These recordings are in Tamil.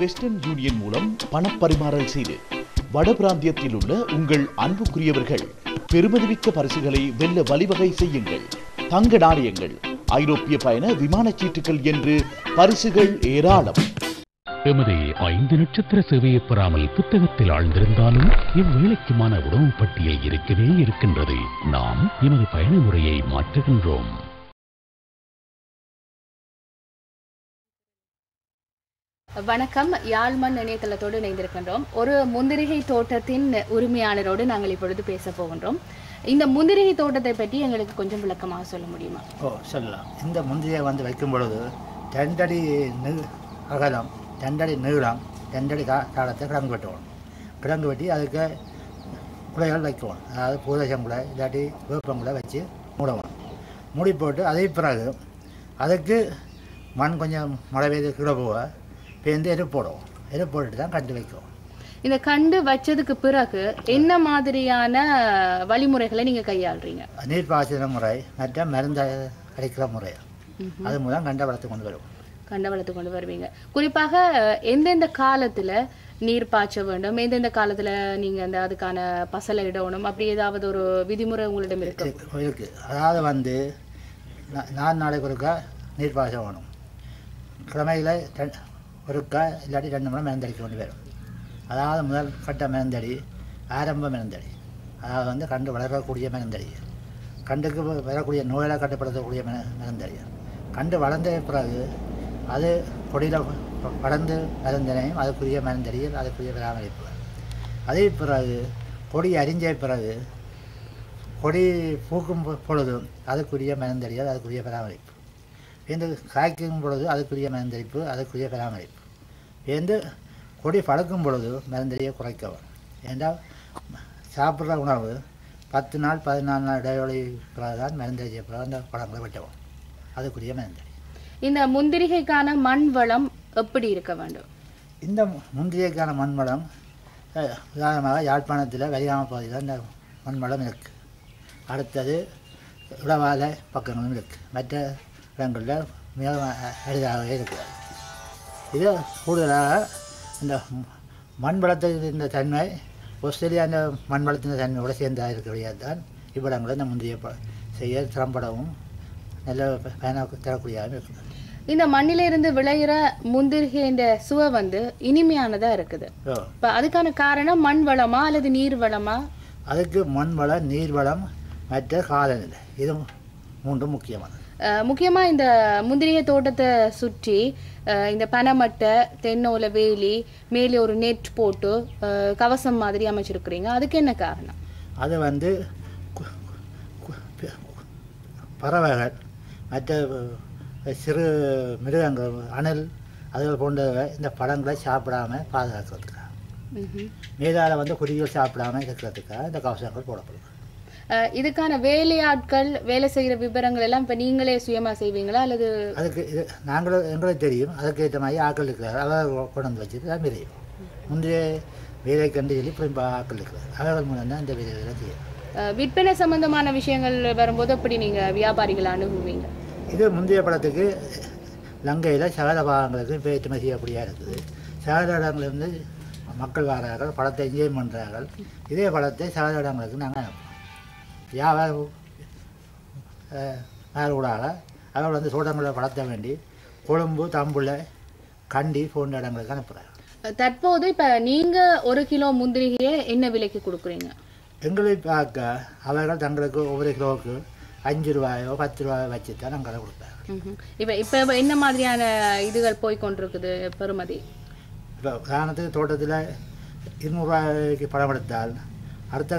வெஸ்டர்ன் யூனியன் மூலம் பணப்பரிமாறல் செய்து வட பிராந்தியத்தில் உள்ள உங்கள் அன்புக்குரியவர்கள் பெருமதிமிக்க பரிசுகளை வெல்ல வழிவகை செய்யுங்கள். தங்க நாணயங்கள் ஐரோப்பிய பயண விமான சீட்டுகள் என்று பரிசுகள் ஏராளம். எமது ஐந்து நட்சத்திர சேவையை பெறாமல் புத்தகத்தில் ஆழ்ந்திருந்தாலும் இவ்வேளைக்குமான உணவு பட்டியல் இருக்கவே இருக்கின்றது. நாம் எமது பயண முறையை மாற்றுகின்றோம். வணக்கம். யாழ்மண் இணையதளத்தோடு இணைந்திருக்கின்றோம். ஒரு முந்திரிகை தோட்டத்தின் உரிமையாளரோடு நாங்கள் இப்பொழுது பேச போகின்றோம். இந்த முந்திரிகை தோட்டத்தை பற்றி எங்களுக்கு கொஞ்சம் விளக்கமாக சொல்ல முடியுமா? ஓ சொல்லலாம். இந்த முந்திரியை வந்து வைக்கும் பொழுது ரெண்டடி நீ அகலம் ரெண்டடி நீளம் ரெண்டடி கா காலத்தை கிழங்கு வெட்டணும் கிழங்கு வெட்டி அதுக்கு குலைகள் வைக்கணும் அதாவது பூதசங்குலை இல்லாட்டி வேப்பங்குலை வச்சு மூடணும் மூடி போட்டு அதை பிறகு அதுக்கு மண் கொஞ்சம் மழை பெய்து கீழே போக பேர்ந்து எரு போடுவோம். எரு போட்டுட்டு தான் கண்டு வைக்கும். இந்த கண்டு வச்சதுக்கு பிறகு என்ன மாதிரியான வழிமுறைகளை நீங்க கையாளுறீங்க? நீர் பாய்ச்சின முறை மற்ற மருந்து அடிக்கிற முறை. அது மூலம் கண்டை வளர்த்து கொண்டு வரும். கண்ட வளர்த்து கொண்டு வருவீங்க. குறிப்பாக எந்தெந்த காலத்துல நீர் பாய்ச்ச வேண்டும்? எந்தெந்த காலத்துல நீங்க அந்த அதுக்கான பசலை இடணும்? அப்படி ஏதாவது ஒரு விதிமுறை உங்களிடம் இருக்கு? இருக்கு அதாவது வந்து நாலு நாளைக்கு ஒருக்கா நீர் பாய்ச்ச வேணும். கிழமையில் ஒருக்கா இல்லாட்டி ரெண்டு மணி மருந்தடிக்க கொண்டு வரும். அதாவது முதல் கட்ட மருந்தடி ஆரம்ப மருந்தடி அதாவது வந்து கண்டு வளரக்கூடிய மருந்தடி கண்டுக்கு வரக்கூடிய நோயை கட்டுப்படுத்தக்கூடிய மன மருந்தடி கண்டு வளர்ந்த பிறகு அது கொடியில் வளர்ந்து மருந்தனையும் அதுக்குரிய மருந்தடியில் அதுக்குரிய பராமரிப்பு அதே பிறகு கொடி அறிஞ்ச பிறகு கொடி பூக்கும் பொழுதும் அதுக்குரிய மருந்தடிகள் அதுக்குரிய பராமரிப்பு. இந்த காய்க்கும் பொழுது அதுக்குரிய மருந்தடிப்பு அதுக்குரிய பராமரிப்பு. வேந்து கொடி பழுக்கும் பொழுது மருந்தடியை குறைக்கவும். ஏன்றால் சாப்பிட்ற உணவு பத்து நாள் பதினாலு நாள் இடைவெளி பிறகு தான் மருந்தடிச்ச பிறகு அந்த பழங்களை வெட்டவும். அதுக்குரிய மருந்தடி. இந்த முந்திரிகைக்கான மண் வளம் எப்படி இருக்க வேண்டும்? இந்த முந்திரிக்கான மண்வளம் அஹ், உதாரணமாக யாழ்ப்பாணத்தில் வலிகாம பகுதியில் இந்த மண்வளம் இருக்குது அடுத்தது உளவாத பக்கங்களும் இருக்குது மற்ற இடங்களில் மிக அ- அரிதாகவே இருக்குது இது கூடுதலாக இந்த மண் வளத்தின் இந்த தன்மை ஆஸ்திரேலியா அந்த மண் வளத்தின் தன்மையோடு சேர்ந்ததாக இருக்கக்கூடியது தான். இவ்விடங்களில் இந்த முந்திரியை ப- செய்ய திறம்படவும் நல்ல பயன தரக்கூடியதாகவும் இருக்குது இந்த மண்ணில இருந்து விளையிற முந்திரிகைன்ற சுவை வந்து இனிமையானதா இருக்குது. இப்ப அதுக்கான காரணம் மண் வளமா அல்லது நீர் வளமா? அதுக்கு மண் வளம் நீர் வளம் மற்ற காலநிலை. இது மூன்றும் முக்கியமானது. அஹ், முக்கியமா இந்த முந்திரிகை தோட்டத்தை சுற்றி இந்த பனைமட்டை தென்னோல வேலி மேலே ஒரு நெட் போட்டு கவசம் மாதிரி அமைச்சிருக்கிறீங்க. அதுக்கு என்ன காரணம்? அது வந்து பறவைகள் மற்ற சிறு மிருகங்கள் அணில் அதுகள் போன்றவை இந்த பழங்களை சாப்பிடாம பாதுகாக்கிறதுக்காக. மேலால வந்து குருவிகள் சாப்பிடாம இருக்கிறதுக்காக இந்த கவசங்கள் போடப்படுது. இதுக்கான வேலையாட்கள் வேலை செய்யற விவரங்கள் எல்லாம் இப்ப நீங்களே சுயமா செய்வீங்களா? அல்லது அதுக்கு இது நாங்களும் எங்களுக்கு தெரியும். அதுக்கு ஏற்ற மாதிரி ஆக்கள் இருக்கிறார். அவர் கொண்டு வந்து வச்சுட்டு தான் விரையும் முந்தைய வேலை கண்டு சொல்லி இப்போ ஆக்கள் இருக்கிறார். அவர்கள் மூலம் தான் இந்த வேலைகளை செய்யும் அஹ், விற்பனை சம்பந்தமான விஷயங்கள் வரும்போது எப்படி நீங்க வியாபாரிகளை அணுகுவீங்க? இது முந்தைய படத்துக்கு லங்கையில் சகல பாகங்களுக்கு இப்போ ஏற்றுமதி செய்யக்கூடியா இருக்குது. சகல இடங்களிலிருந்து மக்கள் வரார்கள் படத்தை என்ஜாய் பண்ணுறார்கள் இதே படத்தை சகல இடங்களுக்கு நாங்கள் வியாபாரம் ஊடாக அவர்கள் வந்து சோடங்கள படத்தை வேண்டி கொழும்பு தம்புல கண்டி போன்ற இடங்களுக்கு அனுப்புகிறாங்க தற்போது இப்ப நீங்க ஒரு கிலோ முந்திரிகையை என்ன விலைக்கு கொடுக்குறீங்க? எங்களை பார்க்க அவர்கள் தங்களுக்கு ஒவ்வொரு கிலோவுக்கு அஞ்சு ரூபாயோ பத்து ரூபாயோ வச்சு தான் நாங்கள் கொடுப்பாங்க. இப்ப இப்ப என்ன மாதிரியான இதுகள் போய் கொண்டிருக்குது பெறுமதி இப்போ உதாரணத்துக்கு தோட்டத்தில் இருநூறுவாய்க்கு பணம் எடுத்தால் அடுத்த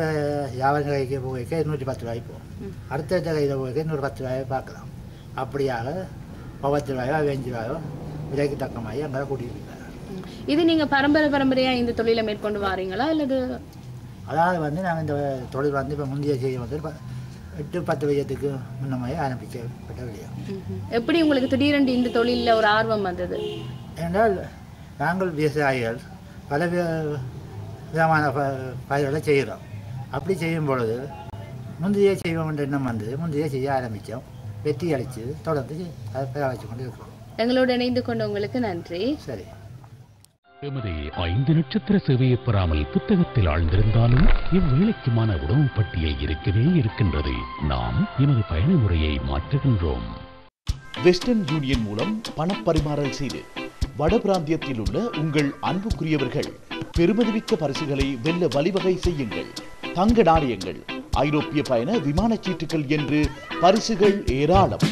வியாபார கைக்கு போய்க்க இருநூற்றி பத்து ரூபாய்க்கு போகும் அடுத்த கையில் போய்க்க இன்னொரு பத்து ரூபாயை பார்க்கலாம் அப்படியாக பத்து ரூபாயோ அஞ்சு ரூபாயோ விலைக்கு தக்க மாதிரி அங்கே கூட்டிகிட்டு. இது நீங்க பரம்பரை பரம்பரையா இந்த தொழிலை மேற்கொண்டு வாரீங்களா அல்லது அதாவது வந்து நாங்கள் இந்த தொழில் வந்து இப்போ முந்தைய செய்ய வந்து எட்டு பத்து வயதுக்கு முன்னமே ஆரம்பிக்கப்பட்ட விடயம். எப்படி உங்களுக்கு திடீரென்று இந்த தொழில்ல ஒரு ஆர்வம் வந்தது ஏனென்றால் நாங்கள் விவசாயிகள் பல விதமான ப- பயிர்களை செய்கிறோம். அப்படி செய்யும் பொழுது முந்தைய செய்வோம் என்ற எண்ணம் வந்து முந்தைய செய்ய ஆரம்பித்தோம். வெற்றி அளித்து தொடர்ந்து அதை பராமரித்து கொண்டு இருக்கிறோம். எங்களோடு இணைந்து கொண்டவங்களுக்கு நன்றி. சரி. எமது ஐந்து நட்சத்திர சேவையை பெறாமல் புத்தகத்தில் ஆழ்ந்திருந்தாலும் இவ்வேளைக்குமான உணவு பட்டியல் இருக்கவே இருக்கின்றது. நாம் எமது பயண முறையை மாற்றுகின்றோம். வெஸ்டர்ன் யூனியன் மூலம் பணப்பரிமாறல் செய்து வட பிராந்தியத்தில் உள்ள உங்கள் அன்புக்குரியவர்கள் பெருமதிமிக்க பரிசுகளை வெல்ல வழிவகை செய்யுங்கள். தங்க நாணயங்கள் ஐரோப்பிய பயண விமான சீட்டுகள் என்று பரிசுகள் ஏராளம்.